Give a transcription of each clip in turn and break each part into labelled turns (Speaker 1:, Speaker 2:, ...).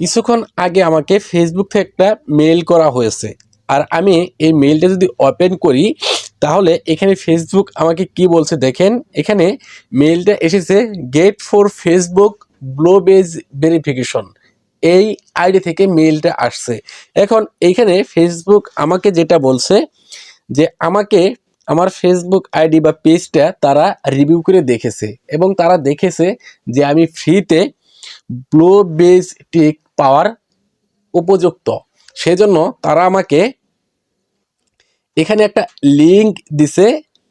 Speaker 1: কিছুক্ষণ আগে আমাকে ফেসবুক থেকে একটা মেল করা হয়েছে। আর আমি এই মেলটা যদি ওপেন করি, তাহলে এখানে ফেসবুক আমাকে কি বলছে দেখেন, এখানে মেলটা এসেছে get for Facebook blue badge verification এই আইডি থেকে মেলটা আসছে। এখন এইখানে ফেসবুক আমাকে যেটা বলছে, যে আমাকে আমার ফেসবুক আইডি বা পেজটা তারা রিভিউ করে দেখেছে এবং তারা দেখেছে যে আমি ফ্রিতে ব্লো বেজ টিক পাওয়ার উপযুক্ত। সেজন্য তারা আমাকে এখানে একটা লিঙ্ক দিছে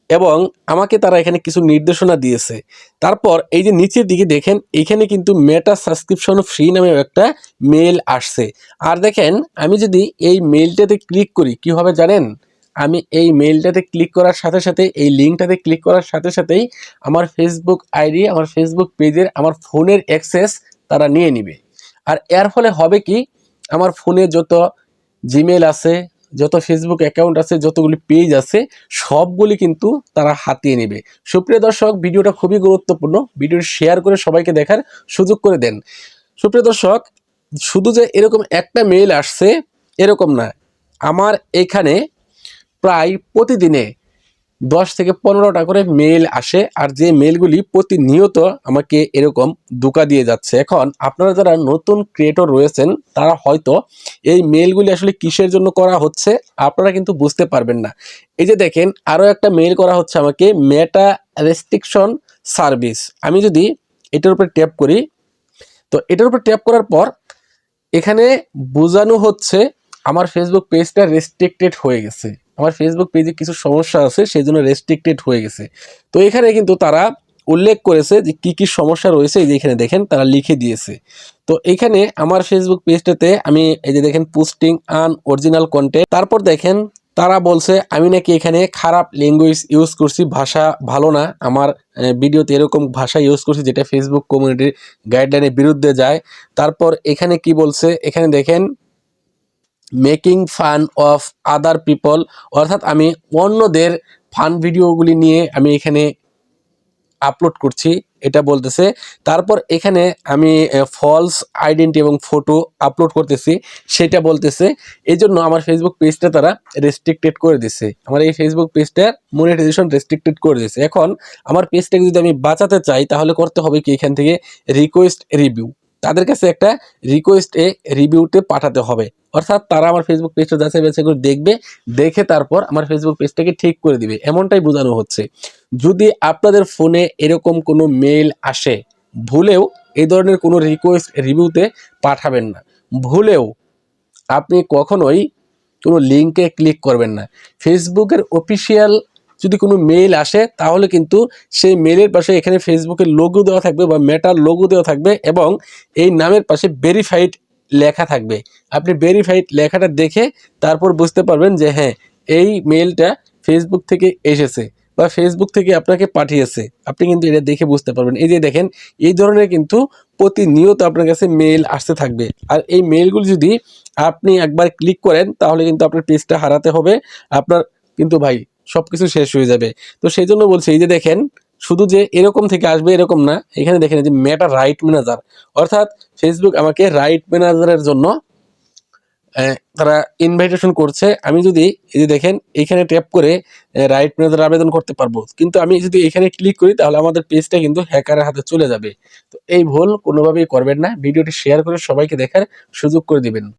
Speaker 1: এবং আমাকে তারা এখানে কিছু নির্দেশনা দিয়েছে। তারপর এই যে নিচের দিকে দেখেন, এখানে কিন্তু মেটা সাবস্ক্রিপশন ফ্রি নামে একটা মেল আসছে। আর দেখেন, আমি যদি এই মেলটাতে ক্লিক করি কি হবে জানেন? আমি এই মেলটাতে ক্লিক করার সাথে সাথে এই লিঙ্কটাতে ক্লিক করার সাথে সাথেই আমার ফেসবুক আইডি আমার ফেসবুক পেজের আমার ফোনের অ্যাক্সেস তারা নিয়ে নিবে। আর এর ফলে হবে কি, আমার ফোনে যত জিমেল আছে, যত ফেসবুক অ্যাকাউন্ট আছে, যতগুলি পেজ আছে, সবগুলি কিন্তু তারা হাতিয়ে নেবে। সুপ্রিয় দর্শক, ভিডিওটা খুবই গুরুত্বপূর্ণ। ভিডিও শেয়ার করে সবাইকে দেখার সুযোগ করে দেন। সুপ্রিয় দর্শক, শুধু যে এরকম একটা মেল আসছে, এরকম না। আমার এখানে প্রায় প্রতিদিনে দশ থেকে পনেরোটা করে মেল আসে আর যে মেলগুলি প্রতিনিয়ত আমাকে এরকম ধোকা দিয়ে যাচ্ছে। এখন আপনারা যারা নতুন ক্রিয়েটর রয়েছেন, তারা হয়তো এই মেলগুলি আসলে কিসের জন্য করা হচ্ছে আপনারা কিন্তু বুঝতে পারবেন না। এই যে দেখেন আরও একটা মেল করা হচ্ছে আমাকে মেটা রেস্ট্রিকশন সার্ভিস আমি যদি এটার উপরে ট্যাপ করি, তো এটার উপর ট্যাপ করার পর এখানে বোঝানো হচ্ছে আমার ফেসবুক পেজটা রেস্ট্রিক্টেড হয়ে গেছে। আমার ফেসবুক পেজে কিছু সমস্যা আছে সেই জন্য রেস্ট্রিক্টেড হয়ে গেছে। তো এখানে কিন্তু তারা উল্লেখ করেছে যে কি কি সমস্যা রয়েছে, এই যে এখানে দেখেন, তারা লিখে দিয়েছে। তো এখানে আমার ফেসবুক পেজটাতে আমি এই যে দেখেন পোস্টিং আন অরিজিনাল কন্টেন্ট তারপর দেখেন, তারা বলছে, আমি নাকি এখানে খারাপ ল্যাঙ্গুয়েজ ইউজ করছি, ভাষা ভালো না। আমার ভিডিওতে এরকম ভাষা ইউজ করছি, যেটা ফেসবুক কমিউনিটির গাইডলাইনের বিরুদ্ধে যায়। তারপর এখানে কি বলছে, এখানে দেখেন making fun of other people অর্থাৎ আমি অন্যদের ফান ভিডিওগুলি নিয়ে আমি এখানে আপলোড করছি। এটা বলতেছে, তারপর এখানে আমি ফলস আইডেন্টি এবং ফটো আপলোড করতেছি। সেটা বলতেছে এই জন্য আমার ফেসবুক পেজটা তারা রেস্ট্রিক্টেড করে দিছে। আমার এই ফেসবুক পেজটার মনিটাইজেশন রেস্ট্রিক্টেড করে দিছে। এখন, আমার পেজটাকে যদি আমি বাঁচাতে চাই, তাহলে করতে হবে কি? এখান থেকে রিকোয়েস্ট রিভিউ তাদের কাছে একটা রিকোয়েস্ট রিভিউতে পাঠাতে হবে। অর্থাৎ তারা আমার ফেসবুক পেজটা যাচাই বাছাই করে দেখবে, দেখে তারপর আমার ফেসবুক পেজটাকে ঠিক করে দিবে। এমনটাই বোঝানো হচ্ছে। যদি আপনাদের ফোনে এরকম কোনো মেল আসে, ভুলেও এই ধরনের কোনো রিকোয়েস্ট রিভিউতে পাঠাবেন না। ভুলেও আপনি কখনোই কোনো লিঙ্কে ক্লিক করবেন না। ফেসবুকের অফিসিয়াল যদি কোনো মেইল আসে, তাহলে কিন্তু সেই মেলের পাশে এখানে ফেসবুকের লোগো দেওয়া থাকবে বা মেটার লোগো দেওয়া থাকবে এবং এই নামের পাশে ভেরিফাইড লেখা থাকবে। আপনি ভেরিফাইড লেখাটা দেখে তারপর বুঝতে পারবেন যে হ্যাঁ এই মেলটা ফেসবুক থেকে এসেছে বা ফেসবুক থেকে আপনাকে পাঠিয়েছে। আপনি কিন্তু এটা দেখে বুঝতে পারবেন। এই যে দেখেন, এই ধরনের কিন্তু প্রতিনিয়ত আপনার কাছে মেল আসতে থাকবে। আর এই মেলগুলো যদি আপনি একবার ক্লিক করেন, তাহলে কিন্তু আপনার পেজটা হারাতে হবে। আপনার কিন্তু ভাই সব কিছু শেষ হয়ে যাবে। তো সেই জন্য বলছি, এই যে দেখেন, শুধু যে এরকম থেকে আসবে এরকম না, এখানে দেখেন যে মেটা রাইট ম্যানেজার অর্থাৎ ফেসবুক আমাকে রাইট ম্যানেজারের জন্য তারা ইনভাইটেশন করছে। আমি যদি, এই যে দেখেন, এখানে ট্যাপ করে রাইট ম্যানেজার আবেদন করতে পারব। কিন্তু আমি যদি এখানে ক্লিক করি, তাহলে আমাদের পেজটা কিন্তু হ্যাকারের হাতে চলে যাবে। তো এই ভুল কোনোভাবেই করবেন না। ভিডিওটি শেয়ার করে সবাইকে দেখার সুযোগ করে দিবেন।